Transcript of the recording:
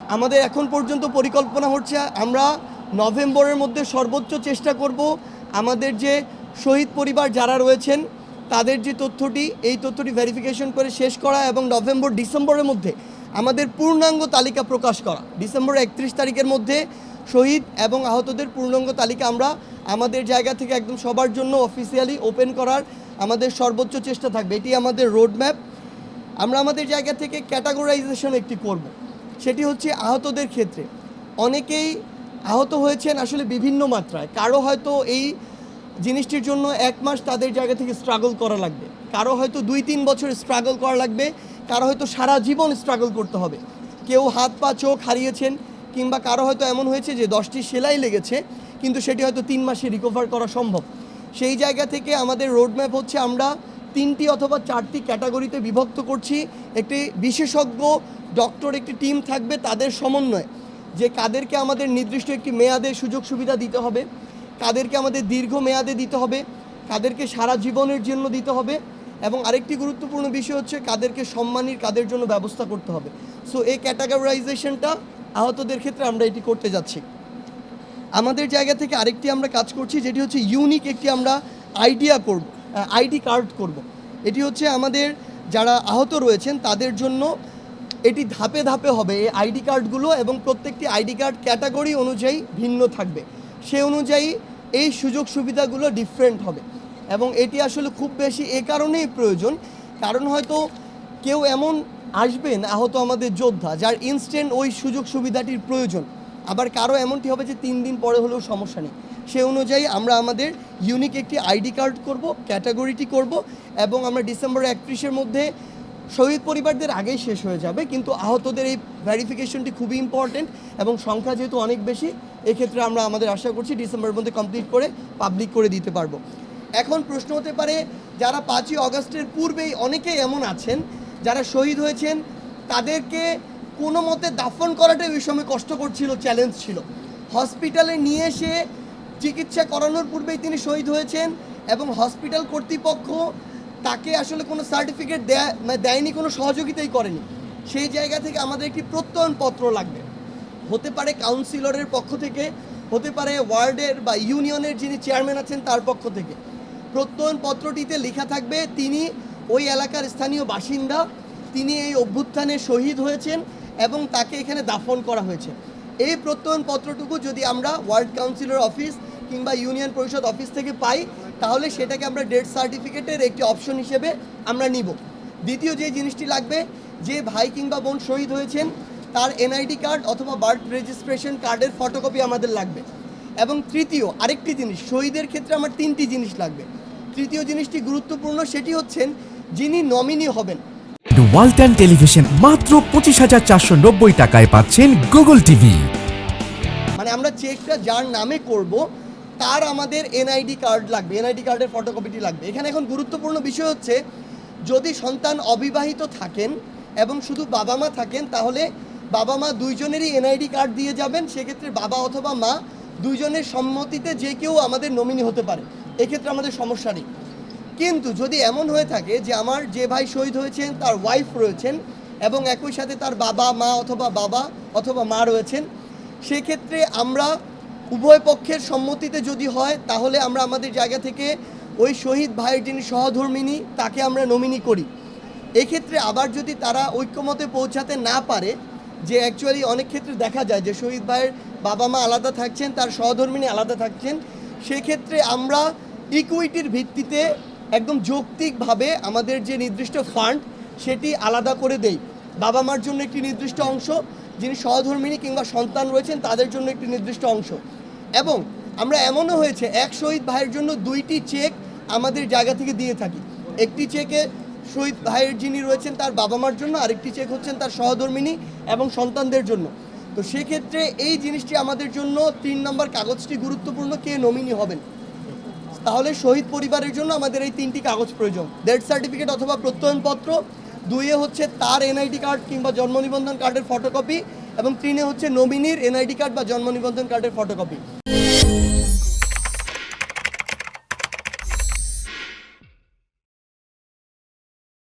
আমাদের এখন পর্যন্ত পরিকল্পনা হচ্ছে, আমরা নভেম্বরের মধ্যে সর্বোচ্চ চেষ্টা করব আমাদের যে শহীদ পরিবার যারা রয়েছেন, তাদের যে তথ্যটি, এই তথ্যটি ভেরিফিকেশন করে শেষ করা এবং নভেম্বর, ডিসেম্বরের মধ্যে আমাদের পূর্ণাঙ্গ তালিকা প্রকাশ করা। ডিসেম্বর একত্রিশ তারিখের মধ্যে শহীদ এবং আহতদের পূর্ণাঙ্গ তালিকা আমরা আমাদের জায়গা থেকে একদম সবার জন্য অফিসিয়ালি ওপেন করার আমাদের সর্বোচ্চ চেষ্টা থাকবে। এটি আমাদের রোডম্যাপ আমরা আমাদের জায়গা থেকে ক্যাটাগরাইজেশন একটি করব। সেটি হচ্ছে আহতদের ক্ষেত্রে। অনেকেই আহত হয়েছেন আসলে বিভিন্ন মাত্রায়। কারও হয়তো এই জিনিসটির জন্য এক মাস তাদের জায়গা থেকে স্ট্রাগল করা লাগবে। কারও হয়তো দুই, তিন বছর স্ট্রাগল করা লাগবে। কারও হয়তো সারা জীবন স্ট্রাগল করতে হবে। কেউ হাত, পা, চোখ হারিয়েছেন কিংবা কারও হয়তো এমন হয়েছে যে দশটি সেলাই লেগেছে, কিন্তু সেটি হয়তো তিন মাসে রিকভার করা সম্ভব। সেই জায়গা থেকে আমাদের রোডম্যাপ হচ্ছে আমরা তিনটি অথবা চারটি ক্যাটাগরিতে বিভক্ত করছি। একটি বিশেষজ্ঞ, ডক্টর, একটি টিম থাকবে তাদের সমন্বয়ে, যে কাদেরকে আমাদের নির্দিষ্ট একটি মেয়াদে সুযোগ সুবিধা দিতে হবে, কাদেরকে আমাদের দীর্ঘ মেয়াদে দিতে হবে, কাদেরকে সারা জীবনের জন্য দিতে হবে এবং আরেকটি গুরুত্বপূর্ণ বিষয় হচ্ছে কাদেরকে সম্মানীর, কাদের জন্য ব্যবস্থা করতে হবে। সো এই ক্যাটাগরাইজেশনটা আহতদের ক্ষেত্রে আমরা এটি করতে যাচ্ছি। আমাদের জায়গা থেকে আরেকটি আমরা কাজ করছি, যেটি হচ্ছে ইউনিক একটি আমরা আইডিয়া করব। আইডি কার্ড করব। এটি হচ্ছে আমাদের যারা আহত রয়েছেন, তাদের জন্য এটি ধাপে ধাপে হবে। এই আইডি কার্ডগুলো এবং প্রত্যেকটি আইডি কার্ড ক্যাটাগরি অনুযায়ী ভিন্ন থাকবে। সে অনুযায়ী এই সুযোগ সুবিধাগুলো ডিফারেন্ট হবে। এবং এটি আসলে খুব বেশি এ কারণেই প্রয়োজন, কারণ হয়তো কেউ এমন আসবেন, আহত আমাদের যোদ্ধা, যার ইনস্ট্যান্ট ওই সুযোগ সুবিধাটির প্রয়োজন। আবার কারও এমনটি হবে যে তিন দিন পরে হলেও সমস্যা নেই। সে অনুযায়ী আমরা আমাদের ইউনিক একটি আইডি কার্ড করব ক্যাটাগরিটি করব এবং আমরা ডিসেম্বর একত্রিশের মধ্যে শহীদ পরিবারদের আগেই শেষ হয়ে যাবে। কিন্তু আহতদের এই ভেরিফিকেশনটি খুবই ইম্পর্টেন্ট এবং সংখ্যা যেহেতু অনেক বেশি, এক্ষেত্রে আমরা আমাদের আশা করছি ডিসেম্বরের মধ্যে কমপ্লিট করে পাবলিক করে দিতে পারব। এখন প্রশ্ন হতে পারে, যারা পাঁচই অগস্টের পূর্বেই অনেকেই এমন আছেন, যারা শহীদ হয়েছেন, তাদেরকে কোনো মতে দাফন করাটাই ওই সময় কষ্টকর ছিল চ্যালেঞ্জ ছিল। হসপিটালে নিয়ে এসে চিকিৎসা করানোর পূর্বেই তিনি শহীদ হয়েছেন এবং হসপিটাল কর্তৃপক্ষ তাকে আসলে কোনো সার্টিফিকেট দেয়া মানে দেয়নি, কোনো সহযোগিতাই করেনি। সেই জায়গা থেকে আমাদের একটি প্রত্যয়নপত্র লাগবে। হতে পারে কাউন্সিলরের পক্ষ থেকে, হতে পারে ওয়ার্ডের বা ইউনিয়নের যিনি চেয়ারম্যান আছেন তার পক্ষ থেকে। প্রত্যয়নপত্রটিতে লেখা থাকবে, তিনি ওই এলাকার স্থানীয় বাসিন্দা, তিনি এই অভ্যুত্থানে শহীদ হয়েছেন এবং তাকে এখানে দাফন করা হয়েছে। এই প্রত্যয়নপত্রটুকু যদি আমরা ওয়ার্ড কাউন্সিলর অফিস কিংবা ইউনিয়ন পরিষদ অফিস থেকে পাই, তাহলে সেটাকে আমরা ডেথ সার্টিফিকেটের একটি অপশন হিসেবে আমরা নিব। দ্বিতীয় যে জিনিসটি লাগবে, যে ভাই কিংবা বোন শহীদ হয়েছেন, তার এনআইডি কার্ড অথবা বার্থ রেজিস্ট্রেশন কার্ডের ফটোকপি আমাদের লাগবে। এবং তৃতীয়, আরেকটি জিনিস, শহীদের ক্ষেত্রে আমার তিনটি জিনিস লাগবে। তৃতীয় জিনিসটি গুরুত্বপূর্ণ, সেটি হচ্ছেন যিনি নমিনি হবেন ওয়ালটন টেলিভিশন মাত্র পঁচিশ হাজার চারশো নব্বই টাকায় পাচ্ছেন গুগল টিভি। মানে আমরা চেকটা যার নামে করব, তার আমাদের এনআইডি কার্ড লাগবে, এনআইডি কার্ডের ফটোকপিটি লাগবে। এখানে এখন গুরুত্বপূর্ণ বিষয় হচ্ছে, যদি সন্তান অবিবাহিত থাকেন এবং শুধু বাবা মা থাকেন, তাহলে বাবা মা দুইজনেরই এনআইডি কার্ড দিয়ে যাবেন, সেক্ষেত্রে বাবা অথবা মা দুইজনের সম্মতিতে যে কেউ আমাদের নমিনি হতে পারে। এক্ষেত্রে আমাদের সমস্যা নেই। কিন্তু যদি এমন হয়ে থাকে যে আমার যে ভাই শহীদ হয়েছেন, তার ওয়াইফ রয়েছেন এবং একই সাথে তার বাবা, মা অথবা বাবা অথবা মা রয়েছেন, সেক্ষেত্রে আমরা উভয় পক্ষের সম্মতিতে যদি হয়, তাহলে আমরা আমাদের জায়গা থেকে ওই শহীদ ভাইয়ের যিনি সহধর্মিনী, তাকে আমরা নমিনি করি। এক্ষেত্রে আবার যদি তারা ঐক্যমতে পৌঁছাতে না পারে, যে অ্যাকচুয়ালি অনেক ক্ষেত্রে দেখা যায় যে শহীদ ভাইয়ের বাবা মা আলাদা থাকছেন, তার সহধর্মিনী আলাদা থাকছেন, সেক্ষেত্রে আমরা ইকুইটির ভিত্তিতে একদম যৌক্তিকভাবে আমাদের যে নির্দিষ্ট ফান্ড সেটি আলাদা করে দেই। বাবা মার জন্য একটি নির্দিষ্ট অংশ, যিনি সহধর্মিনী কিংবা সন্তান রয়েছেন, তাদের জন্য একটি নির্দিষ্ট অংশ। এবং আমরা এমনও হয়েছে, এক শহীদ ভাইয়ের জন্য দুইটি চেক আমাদের জায়গা থেকে দিয়ে থাকি। একটি চেকে শহীদ ভাইয়ের যিনি রয়েছেন, তার বাবা মার জন্য, আরেকটি চেক হচ্ছেন তার সহধর্মিনী এবং সন্তানদের জন্য। তো সেক্ষেত্রে এই জিনিসটি আমাদের জন্য তিন নম্বর কাগজটি গুরুত্বপূর্ণ, কে নমিনি হবেন। তাহলে শহীদ পরিবারের জন্য আমাদের এই তিনটি কাগজ প্রয়োজন। ডেথ সার্টিফিকেট অথবা প্রত্যয়নপত্র, দুইয়ে হচ্ছে তার এনআইডি কার্ড কিংবা জন্ম নিবন্ধন কার্ডের ফটোকপি এবং তিনে হচ্ছে নমিনির এনআইডি কার্ড বা জন্ম নিবন্ধন কার্ডের ফটোকপি